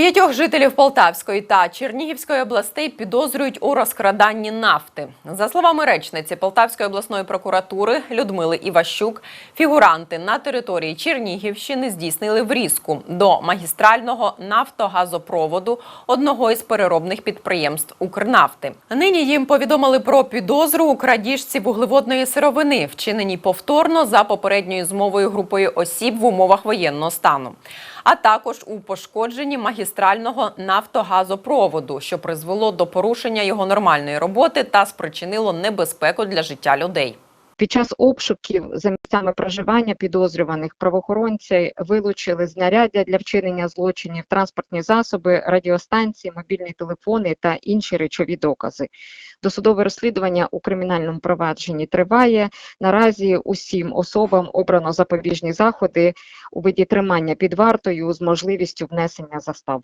П'ятьох жителів Полтавської та Чернігівської областей підозрюють у розкраданні нафти. За словами речниці Полтавської обласної прокуратури Людмили Іващук, фігуранти на території Чернігівщини здійснили врізку до магістрального нафтогазопроводу одного із переробних підприємств Укрнафти. Нині їм повідомили про підозру у крадіжці вуглеводної сировини, вчиненій повторно за попередньою змовою групою осіб в умовах воєнного стану а також у пошкодженні магістрального нафтогазопроводу, що призвело до порушення його нормальної роботи та спричинило небезпеку для життя людей. Під час обшуків за місцями проживання підозрюваних правоохоронці вилучили знаряддя для вчинення злочинів, транспортні засоби, радіостанції, мобільні телефони та інші речові докази. Досудове розслідування у кримінальному провадженні триває. Наразі усім особам обрано запобіжні заходи у виді тримання під вартою з можливістю внесення застав.